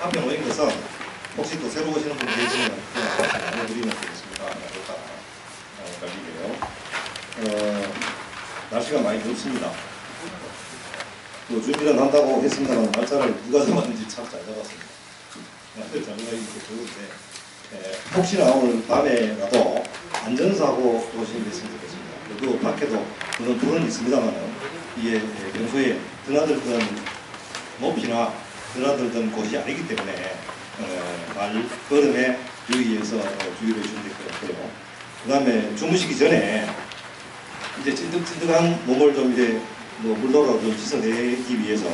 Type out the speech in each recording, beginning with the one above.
앞에 모인 것은 혹시 또 새로 오시는 분 계시면 그냥 같이 나눠드리면 되겠습니다. 나눠다 갈리게요. 어, 날씨가 많이 덥습니다. 또 준비는 한다고 했습니다만 날짜를 누가 정했는지 참 잘 잡았습니다. 날짜를 잡는 게 이렇게 좋은데 예, 혹시나 오늘 밤에라도 안전사고 조심히 됐으면 좋겠습니다. 그리고 밖에도 물론 불은 있습니다만 이게 예, 평소에 드나들던 높이나 드나들던 곳이 아니기 때문에 어, 말 걸음에 유의해서 어, 주의를 주시면 될 것 같고요. 그 다음에 주무시기 전에 이제 찐득찐득한 몸을 좀 이제 뭐 물로로 좀 씻어내기 위해서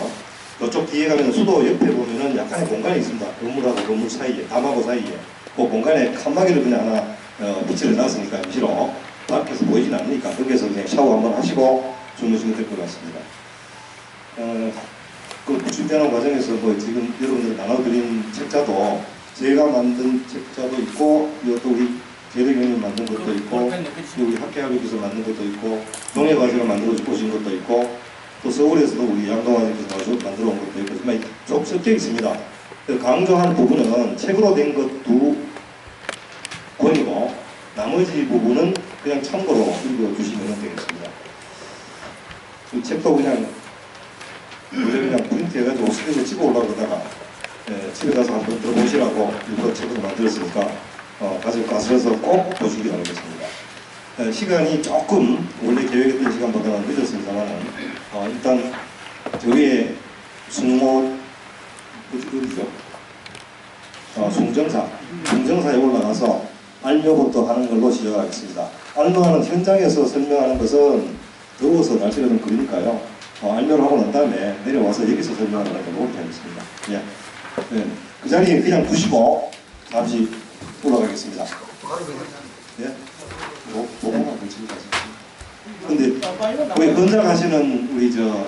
그쪽 뒤에 가면 수도 옆에 보면은 약간의 공간이 있습니다. 건물하고 건물 사이에, 담하고 사이에. 그 공간에 칸막이를 그냥 하나 어, 빛을 놨으니까 임시로 밖에서 보이진 않으니까 거기에서 그냥 샤워 한번 하시고 주무시면 될 것 같습니다. 어, 그 준비하는 과정에서 뭐 지금 여러분들 나눠드린 책자도 제가 만든 책자도 있고 이것도 우리 재대경님 만든 것도 있고 여기 학계학교에서 만든 것도 있고 동해과제가 만들어 오신 것도 있고 또 서울에서도 우리 양동아님께서 나와서 만들어 온 것도 있고 정말 쭉 섞여 있습니다. 그 강조한 부분은 책으로 된 것 두 권이고 나머지 부분은 그냥 참고로 읽어주시면 되겠습니다. 그 책도 그냥 그냥 해가지고 스케줄 찍어 올라고 그러다가 예, 집에 가서 한번 들어보시라고 일부러 책으로 만들었으니까 어, 가지고 가셔서 꼭 보시기 바라겠습니다. 예, 시간이 조금 원래 계획했던 시간보다는 늦었습니다만 어, 일단 저희의 숙모 어디, 어디죠? 어, 숭정사 숭정사에 올라가서 알묘부터 하는 걸로 시작하겠습니다. 알묘하는 현장에서 설명하는 것은 더워서 날씨가 좀 그러니까요. 어, 알묘를 하고 난 다음에 내려와서 여기서 설명하는 걸로 그렇게 하겠습니다. 예. 예. 그 자리에 그냥 두시고 잠시 올라가겠습니다. 예? 뭐, 뭐만 걸치고 가시죠. 근데 우리 건장하시는 우리 저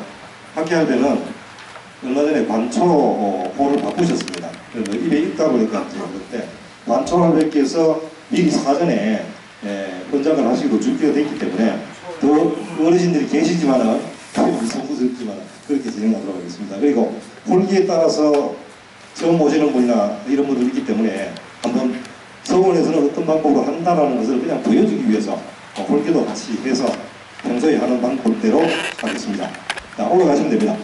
학교할배는 얼마 전에 반초 어, 호를 바꾸셨습니다. 그래서 입에 있다 보니까 이제 그때 반초 할배께서 미리 사전에 예, 권장을 하시고 준비가 됐기 때문에 더 어르신들이 계시지만은 소문스럽지 마라. 그렇게 진행하도록 하겠습니다. 그리고 홀기에 따라서 처음 오시는 분이나 이런 분들이 있기 때문에 한번 서울에서는 어떤 방법으로 한다라는 것을 그냥 보여주기 위해서 어, 홀기도 같이 해서 평소에 하는 방법대로 하겠습니다. 자, 올라가시면 됩니다.